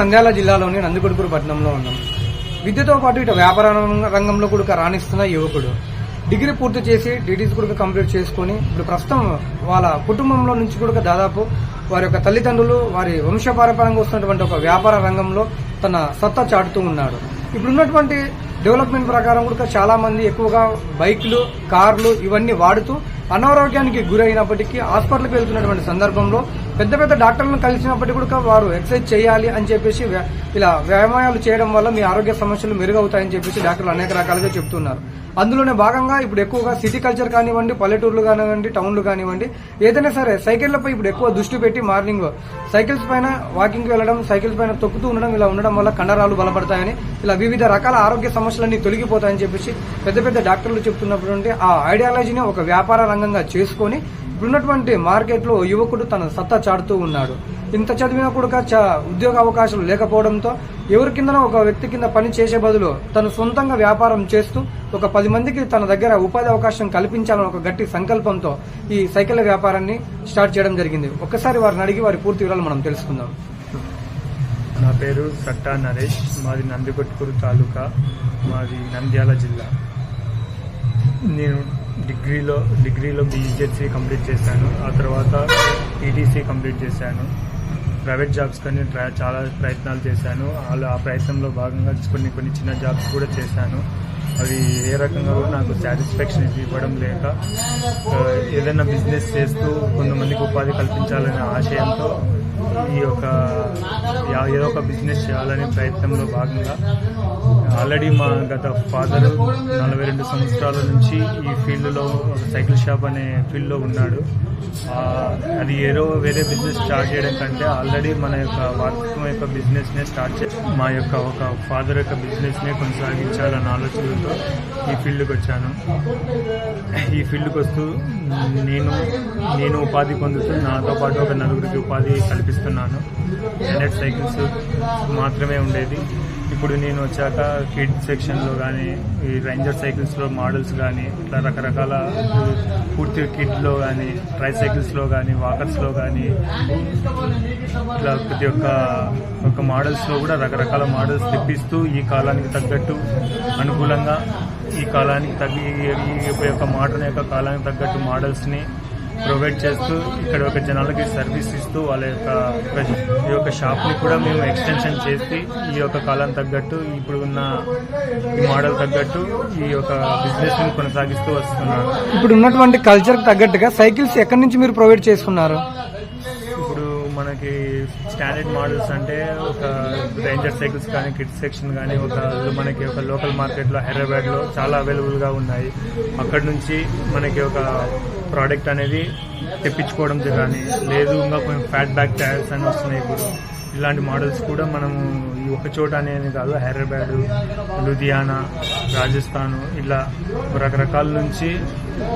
నంద్యాల జిల్లాలోని నందికొడుకూరు పట్టణంలో ఉన్నాం. విద్యతో పాటు ఇటు వ్యాపార రంగంలో కూడా రాణిస్తున్న యువకుడు. డిగ్రీ పూర్తి చేసి డిటీస్ కూడా కంప్లీట్ చేసుకొని ఇప్పుడు ప్రస్తుతం వాళ్ళ కుటుంబంలో నుంచి కూడా దాదాపు వారి యొక్క తల్లిదండ్రులు వారి వంశపారపరంగా వస్తున్నటువంటి ఒక వ్యాపార రంగంలో తన సత్తా చాటుతూ ఉన్నాడు ఇప్పుడున్నటువంటి డెవలప్మెంట్ ప్రకారం కూడా చాలా మంది ఎక్కువగా బైక్లు కార్లు ఇవన్నీ వాడుతూ అనారోగ్యానికి గురైనప్పటికీ హాస్పిటల్కి వెళ్తున్నటువంటి సందర్భంలో పెద్ద పెద్ద డాక్టర్లను కలిసినప్పటికీ కూడా వారు ఎక్సర్సైజ్ చేయాలి అని చెప్పేసి వ్య- ఇలా వ్యాయామాలు చేయడం వల్ల మీ ఆరోగ్య సమస్యలు మెరుగవుతాయని చెప్పేసి డాక్టర్లు అనేక రకాలుగా చెప్తున్నారు. అందులోనే భాగంగా ఇప్పుడు ఎక్కువగా సిటీ కల్చర్ కానివ్వండి పల్లెటూర్లు కానివ్వండి టౌన్లు కానివ్వండి ఏదైనా సరే సైకిళ్ళపై ఇప్పుడు ఎక్కువ దృష్టి పెట్టి మార్నింగ్ సైకిల్స్ పైన వాకింగ్ వెళ్ళడం సైకిల్స్ పైన తొక్కుతూ ఉండడం ఇలా ఉండడం వల్ల కండరాలు బలపడతాయని ఇలా వివిధ రకాల ఆరోగ్య సమస్యలన్నీ తొలగిపోతాయని చెప్పేసి పెద్ద పెద్ద డాక్టర్లు చెప్తున్నటువంటి ఆ ఐడియాలజీని ఒక వ్యాపార రంగంగా చేసుకొని ఇప్పుడున్నటువంటి మార్కెట్లో యువకుడు తన సత్తా చాటుతూ ఉన్నాడు. ఇంత చదివినా కూడా ఉద్యోగ అవకాశాలు లేకపోవడంతో ఎవరి కిందనో ఒక వ్యక్తి కింద పని చేసే బదులు తను సొంతంగా వ్యాపారం చేస్తూ ఒక పది మందికి తన దగ్గర ఉపాధి అవకాశం కల్పించాలని ఒక గట్టి సంకల్పంతో ఈ సైకిల్ వ్యాపారాన్ని స్టార్ట్ చేయడం జరిగింది. ఒక్కసారి వారిని అడిగి వారి పూర్తి వివరాలు మనం తెలుసుకుందాం. నా పేరు సట్టా నరేష్. మాది నందికొట్కూరు తాలూకా. మాది నంద్యాల జిల్లా. నేను డిగ్రీలో డిగ్రీలో బీజెడ్సీ కంప్లీట్ చేశాను. ఆ తర్వాత ఈటీసీ కంప్లీట్ చేశాను. ప్రైవేట్ జాబ్స్ కానీ చాలా ప్రయత్నాలు చేశాను. అలా ఆ ప్రయత్నంలో భాగంగా కొన్ని కొన్ని చిన్న జాబ్స్ కూడా చేశాను. అవి ఏ రకంగా కూడా నాకు సాటిస్ఫాక్షన్ ఇవ్వడం లేక ఏదైనా బిజినెస్ చేస్తూ కొంతమందికి ఉపాధి కల్పించాలనే ఆశయంతో ఈ యొక్క ఏదో ఒక బిజినెస్ చేయాలనే ప్రయత్నంలో భాగంగా ఆల్రెడీ మా గత ఫాదర్ నలభై రెండు సంవత్సరాల నుంచి ఈ ఫీల్డ్లో ఒక సైకిల్ షాప్ అనే ఫీల్డ్లో ఉన్నాడు. అది ఏదో వేరే బిజినెస్ స్టార్ట్ చేయడం కంటే ఆల్రెడీ మన యొక్క వార్షికం యొక్క బిజినెస్నే స్టార్ట్ చే మా యొక్క ఒక ఫాదర్ యొక్క బిజినెస్నే కొనసాగించాలన్న ఆలోచనతో ఈ ఫీల్డ్కి వచ్చాను. ఈ ఫీల్డ్కి వస్తూ నేను నేను ఉపాధి పొందుతూ నాతో పాటు ఒక నలుగురికి ఉపాధి కల్పిస్తున్నాను. హండ్రెడ్ సైకిల్స్ మాత్రమే ఉండేది. ఇప్పుడు నేను వచ్చాక కిడ్ సెక్షన్లో కానీ ఈ రేంజర్ సైకిల్స్లో మోడల్స్ కానీ ఇట్లా రకరకాల పూర్తి కిడ్లో కానీ ట్రై సైకిల్స్లో కానీ వాకర్స్లో కానీ ఇట్లా ప్రతి ఒక్క ఒక మోడల్స్లో కూడా రకరకాల మోడల్స్ తెప్పిస్తూ ఈ కాలానికి తగ్గట్టు అనుకూలంగా ఈ కాలానికి తగ్గి ఈ యొక్క మోడర్న్ యొక్క కాలానికి తగ్గట్టు మోడల్స్ని ప్రొవైడ్ చేస్తూ ఇక్కడ ఒక జనాలకి సర్వీస్ ఇస్తూ వాళ్ళ యొక్క ఈ యొక్క షాప్ని కూడా మేము ఎక్స్టెన్షన్ చేసి ఈ యొక్క కాలం తగ్గట్టు ఇప్పుడు ఉన్న ఈ మోడల్ తగ్గట్టు ఈ యొక్క బిజినెస్ని కొనసాగిస్తూ వస్తున్నాను ఇప్పుడు ఉన్నటువంటి కల్చర్ తగ్గట్టుగా సైకిల్స్ ఎక్కడి నుంచి మీరు ప్రొవైడ్ చేసుకున్నారు? ఇప్పుడు మనకి స్టాండర్డ్ మోడల్స్ అంటే ఒక రేంజర్ సైకిల్స్ కానీ కిడ్స్ సెక్షన్ కానీ ఒక మనకి ఒక లోకల్ మార్కెట్లో హైదరాబాద్లో చాలా అవైలబుల్గా ఉన్నాయి. అక్కడ నుంచి మనకి ఒక ప్రోడక్ట్ అనేది తెప్పించుకోవడం కానీ లేదు ఇంకా కొంచెం ఫ్యాట్ బ్యాక్ టైర్స్ అని వస్తున్నాయి ఇప్పుడు. ఇలాంటి మోడల్స్ కూడా మనము ఈ ఒక చోట అనేది కాదు హైదరాబాద్ లుధియానా రాజస్థాన్ ఇలా రకరకాల నుంచి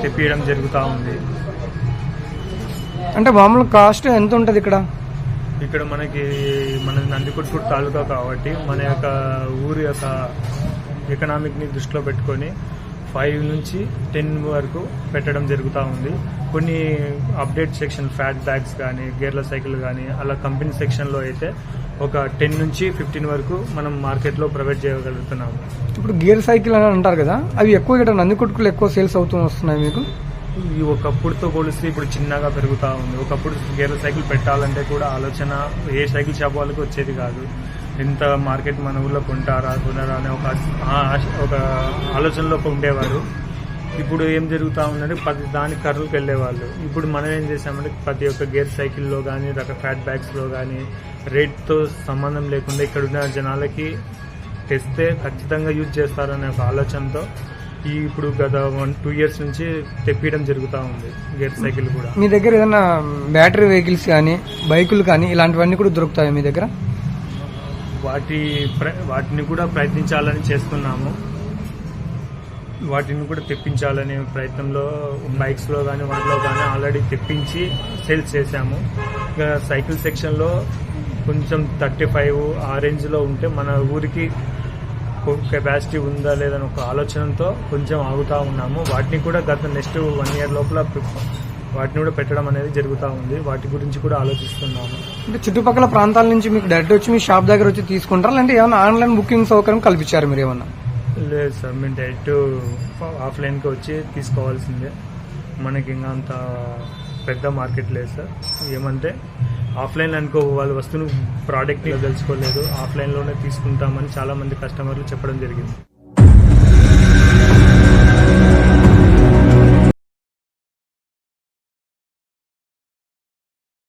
తెప్పియడం జరుగుతూ ఉంది. అంటే మామూలు కాస్ట్ ఎంత ఉంటుంది ఇక్కడ? ఇక్కడ మనకి మన నందికొట్కూరు తాలూకా కాబట్టి మన యొక్క ఊరి యొక్క ఎకనామిక్ని దృష్టిలో పెట్టుకొని ఫైవ్ నుంచి టెన్ వరకు పెట్టడం జరుగుతూ ఉంది. కొన్ని అప్డేట్ సెక్షన్ ఫ్యాట్ బ్యాగ్స్ కానీ గేర్ల సైకిల్ కానీ అలా కంపెనీ సెక్షన్లో అయితే ఒక టెన్ నుంచి ఫిఫ్టీన్ వరకు మనం మార్కెట్లో ప్రొవైడ్ చేయగలుగుతున్నాము. ఇప్పుడు గేర్ సైకిల్ అని అంటారు కదా అవి ఎక్కువ ఇక్కడ నందికొట్టుకులు ఎక్కువ సేల్స్ అవుతూ వస్తున్నాయి మీకు? ఈ ఒకప్పుడుతో పోలిస్తే ఇప్పుడు చిన్నగా పెరుగుతూ ఉంది. ఒకప్పుడు గేర్ల సైకిల్ పెట్టాలంటే కూడా ఆలోచన ఏ సైకిల్ షాప్ వాళ్ళకి వచ్చేది కాదు. ఎంత మార్కెట్ మన ఊళ్ళో కొంటారా కొనరా అనే ఒక ఒక ఆలోచనలో ఉండేవారు. ఇప్పుడు ఏం జరుగుతూ ఉందంటే ప్రతి దాని కర్రలకు వెళ్ళేవాళ్ళు. ఇప్పుడు మనం ఏం చేసామంటే ప్రతి ఒక్క గేర్ సైకిల్లో కానీ రక ఫ్యాట్ బ్యాగ్స్లో కానీ రేట్తో సంబంధం లేకుండా ఇక్కడ ఉన్న జనాలకి తెస్తే ఖచ్చితంగా యూజ్ చేస్తారనే ఒక ఆలోచనతో ఈ ఇప్పుడు గత వన్ టూ ఇయర్స్ నుంచి తెప్పియడం జరుగుతూ ఉంది గేర్ సైకిల్ కూడా. మీ దగ్గర ఏదైనా బ్యాటరీ వెహికల్స్ కానీ బైకులు కానీ ఇలాంటివన్నీ కూడా దొరుకుతాయి మీ దగ్గర? వాటి ప్ర- వాటిని కూడా ప్రయత్నించాలని చేస్తున్నాము. వాటిని కూడా తెప్పించాలనే ప్రయత్నంలో బైక్స్లో కానీ వాటిలో కానీ ఆల్రెడీ తెప్పించి సేల్స్ చేశాము. ఇంకా సైకిల్ సెక్షన్లో కొంచెం థర్టీ ఫైవ్ ఆ రేంజ్లో ఉంటే మన ఊరికి కెపాసిటీ ఉందా లేదని ఒక ఆలోచనతో కొంచెం ఆగుతూ ఉన్నాము. వాటిని కూడా గత నెక్స్ట్ వన్ ఇయర్ లోపల వాటిని కూడా పెట్టడం అనేది జరుగుతూ ఉంది. వాటి గురించి కూడా ఆలోచిస్తున్నాము. అంటే చుట్టుపక్కల ప్రాంతాల నుంచి మీకు డైరెక్ట్ వచ్చి మీ షాప్ దగ్గర వచ్చి తీసుకుంటారా? లేదంటే ఏమైనా ఆన్లైన్ బుకింగ్ సౌకర్యం కల్పించారు మీరు ఏమన్నా? లేదు సార్ మేము డైరెక్ట్ ఆఫ్లైన్కి వచ్చి తీసుకోవాల్సిందే. మనకి ఇంకా అంత పెద్ద మార్కెట్ లేదు సార్. ఏమంటే ఆఫ్లైన్ అనుకో వాళ్ళ వస్తువును ప్రోడక్ట్ తెలుసుకోలేదు. ఆఫ్లైన్లోనే తీసుకుంటామని చాలా మంది కస్టమర్లు చెప్పడం జరిగింది.